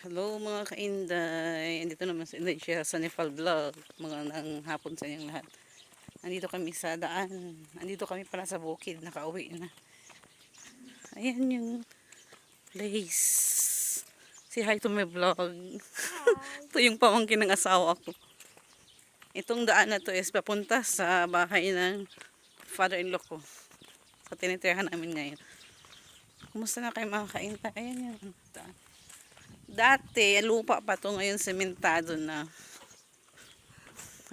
Hello mga kainday. Andito naman si Indonesia sa Nepal Vlog. Mga nang hapon sa inyong lahat. Andito kami sa daan. Andito kami para sa bukid. Nakauwi na. Ayan yung place. Say hi to my vlog. Ito yung pamangkin ng asawa ko. Itong daan na to is papunta sa bahay ng father-in-law ko. Sa tinitirahan namin ngayon. Kumusta na kayo mga kainday? Ayan yung daan. Dati, lupa pa to ngayon sementado na.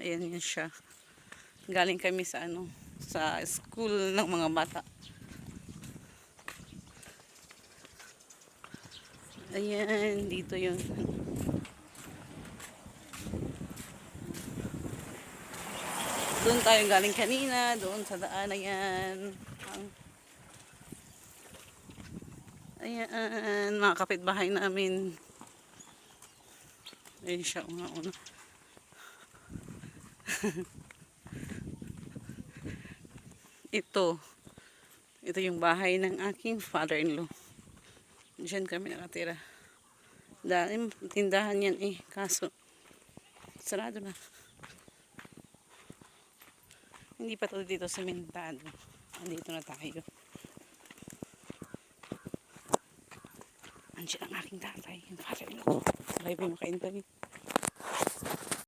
Ayan yun siya. Galing kami sa ano, sa school ng mga bata. Ayan, dito yun. Doon tayo galing kanina, doon sa daan, ayan. Ayan, mga kapitbahay namin. Ayun siya, una-una. ito. Ito yung bahay ng aking father-in-law. Diyan kami nakatira. Dahil tindahan yan eh. Kaso, sarado na. Hindi pa to dito sementado. Andito na tayo. Andiyan ang aking tatay. Yung father-in-law kayo makain to eh.